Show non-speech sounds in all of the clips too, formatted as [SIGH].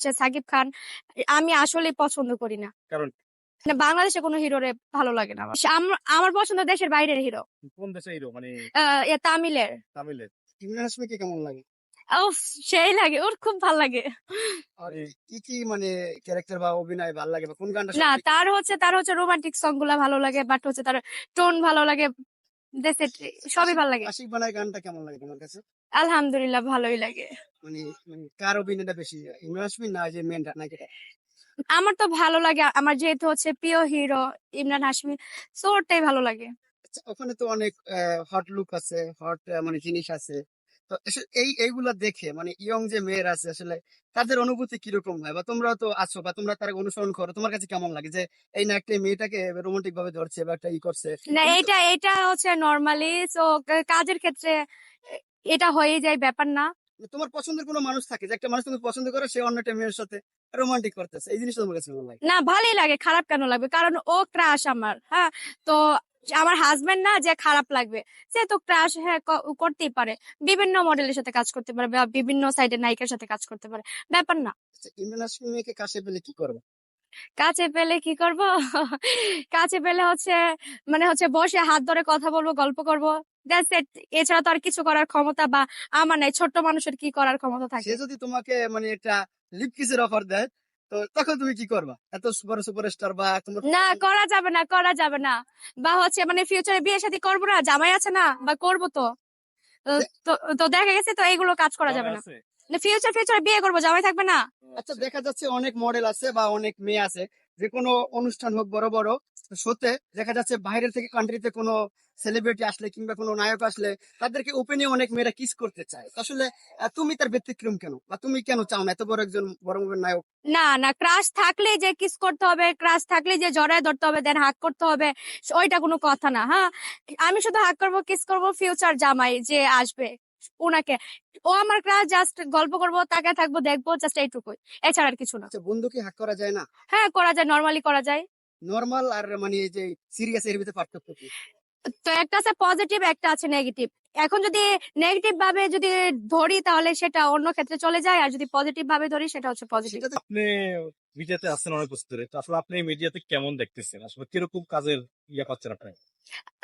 হচ্ছে সাকিব খান আমি আসলে পছন্দ করি না। কারণ? মানে বাংলাদেশে কোনো হিরোরে ভালো লাগে না। আমার পছন্দ দেশের বাইরের হিরো কোন দেশে হিরো মানে তামিলের। তামিলের। ইমরান কেমন লাগে? উফ, সেই লাগে ওর খুব ভালো লাগে। আর কি কি মানে ক্যারেক্টার বা অভিনয় ভালো লাগে বা কোন গানটা না তার হচ্ছে তার হচ্ছে রোমান্টিক সংগুলা ভালো লাগে বাট হচ্ছে তার টোন ভালো লাগে দেশের সবই ভালো লাগে। আশিক বানায় গানটা কেমন লাগে তোমার কাছে? আলহামদুলিল্লাহ ভালোই লাগে। মানে মানে কার অভিনয়টা বেশি? ইমরান হাসমি না যে মেন নাকি আমার তো ভালো লাগে। আমার যেহেতু হচ্ছে প্রিয় হিরো ইমরান হাশমি সো ভালো লাগে। আচ্ছা, ওখানে তো অনেক হট লুক আছে হট মানে জিনিস আছে। তো এই এইগুলা দেখে মানে ইয়ং যে মেয়েরা আছে আসলে তাদের অনুভূতি কীরকম হয়? বা তোমরা তো আছো বা তোমরা তার অনুসরণ করো তোমার কাছে কেমন লাগে? যে এই না একটা মেয়েটাকে রোমান্টিক ভাবে ধরছে বা একটা ই করছে না এটা এটা হচ্ছে নর্মালি সো কাজের ক্ষেত্রে এটা হয়ে যায় ব্যাপার না। তোমার পছন্দের কোনো মানুষ থাকে যে একটা মানুষ তুমি পছন্দ করো সে অন্য একটা মেয়ের সাথে রোমান্টিক করতেছে এই জিনিসটা তোমার কাছে লাগে? না ভালোই লাগে খারাপ কেন লাগবে? কারণ ও ক্রাশ আমার হ্যাঁ? তো আমার হাজবেন্ড না যে খারাপ লাগবে সে তো ক্রাশ হ্যাঁ করতেই পারে। বিভিন্ন মডেলের সাথে কাজ করতে পারে বা বিভিন্ন সাইডের নায়িকার সাথে কাজ করতে পারে। ব্যাপার না। ইমরান কাছে পেলে কি করবে? কাছে পেলে কি করব? [LAUGHS] কাছে পেলে হচ্ছে মানে হচ্ছে বসে হাত ধরে কথা বলব গল্প করব। এছাড়া তো আর কিছু করার ক্ষমতা বা আমার নাই ছোট্ট মানুষের কি করার ক্ষমতা সে থাকে? যদি তোমাকে মানে একটা লিপ কিসের অফার দেয় তো তখন তুমি কি করবা? এত সুপার সুপারস্টার বা তোমার না করা যাবে না করা যাবে না। বা হচ্ছে মানে ফিউচারে বিয়ে শাদী করব না জামাই আছে না বা করব তো। তো- দেখা গেছে তো এইগুলো কাজ করা যাবে না। ফিউচার ফিউচারে বিয়ে করব জামাই থাকবে না। আচ্ছা দেখা যাচ্ছে অনেক মডেল আছে বা অনেক মেয়ে আছে। যে কোনো অনুষ্ঠান হোক বড় বড়, শোতে দেখা যাচ্ছে বাইরের থেকে কান্ট্রিতে কোনো সেলিব্রিটি আসলে কিংবা কোনো নায়ক আসলে তাদেরকে ওপেনে অনেক মেয়েরা কিস করতে চায়। আসলে তুমি তার ব্যতিক্রম কেন? বা তুমি কেন চাও না? এত বড় একজন বড় নায়ক। না না ক্রাশ থাকলে যে কিস করতে হবে ক্রাশ থাকলে যে জড়ায় ধরতে হবে দেন হাক করতে হবে ওইটা কোনো কথা না হ্যাঁ? আমি শুধু হাক করব কিস করব ফিউচার জামাই যে আসবে। ওনাকে। ও আমার ক্লাস জাস্ট গল্প করব তাকে থাকব দেখব জাস্ট এইটুকুই। এছাড়া আর কিছু না। আচ্ছা বন্ধু কি হাক করা যায় না? হ্যাঁ করা যায় নরমালি করা যায়। নর্মাল আর মানে এই যে সিরিয়াস এর ভিতরে পার্থক্য কি? তো একটা আছে পজিটিভ একটা আছে নেগেটিভ এখন যদি নেগেটিভ ভাবে যদি ধরি তাহলে সেটা অন্য ক্ষেত্রে চলে যায় আর যদি পজিটিভ ভাবে ধরি সেটা হচ্ছে পজিটিভ আপনি মিডিয়াতে আছেন অনেক বছর ধরে তো আসলে আপনি মিডিয়াতে কেমন দেখতেছেন? আসলে কীরকম কাজের ইয়া পাচ্ছেন আপনি?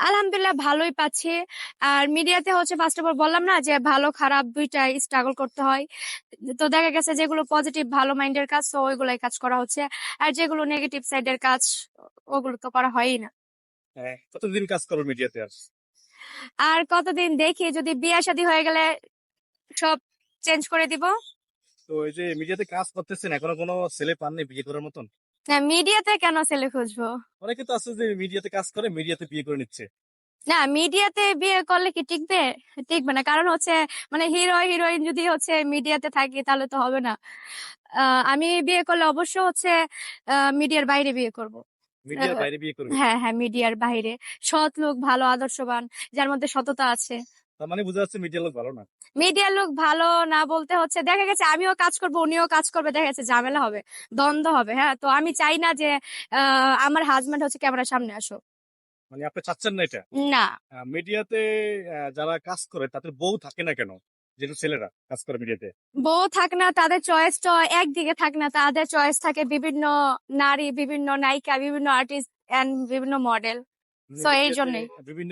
আলহামদুলিল্লাহ ভালোই পাচ্ছি। আর মিডিয়াতে হচ্ছে ফার্স্ট অফ অল বললাম না যে ভালো খারাপ দুইটাই স্ট্রাগল করতে হয়। তো দেখা গেছে যেগুলো পজিটিভ ভালো মাইন্ডের কাজ তো ওইগুলাই কাজ করা হচ্ছে। আর যেগুলো নেগেটিভ সাইডের কাজ ওগুলো তো করা হয়ই না। হ্যাঁ কতদিন কাজ করো মিডিয়াতে আর? আর কতদিন দেখি যদি বিয়ে শাদী হয়ে গেলে সব চেঞ্জ করে দিব? তো এই যে মিডিয়াতে কাজ করতেছেন এখনও কোনো ছেলে পাননি বিয়ে করার মতন? না মিডিয়াতে কেন ছেলে খুঁজবো? অনেকে তো আছে যে মিডিয়াতে কাজ করে মিডিয়াতে বিয়ে করে নিচ্ছে। না মিডিয়াতে বিয়ে করলে কি টিকবে? টিকবে না কারণ হচ্ছে মানে হিরো হিরোইন যদি হচ্ছে মিডিয়াতে থাকি তাহলে তো হবে না। আমি বিয়ে করলে অবশ্য হচ্ছে মিডিয়ার বাইরে বিয়ে করব। মিডিয়ার হ্যাঁ। বাইরে বিয়ে করবে। হ্যাঁ হ্যাঁ মিডিয়ার বাইরে। সৎ লোক ভালো আদর্শবান যার মধ্যে সততা আছে। তার মানে বোঝা যাচ্ছে মিডিয়ার লোক ভালো না। মিডিয়ার লোক ভালো না বলতে হচ্ছে দেখা গেছে আমিও কাজ করব উনিও কাজ করবে দেখা গেছে ঝামেলা হবে দ্বন্দ্ব হবে হ্যাঁ? তো আমি চাই না যে আমার হাজবেন্ড হচ্ছে ক্যামেরার সামনে আসো মানে আপনি চাচ্ছেন না এটা? না। মিডিয়াতে যারা কাজ করে তাদের বউ থাকে না কেন? যেহেতু ছেলেরা কাজ করে মিডিয়াতে বউ থাক না তাদের চয়েস তো একদিকে থাক না তাদের চয়েস থাকে বিভিন্ন নারী বিভিন্ন নায়িকা বিভিন্ন আর্টিস্ট এন্ড বিভিন্ন মডেল সো এই জন্যই। বিভিন্ন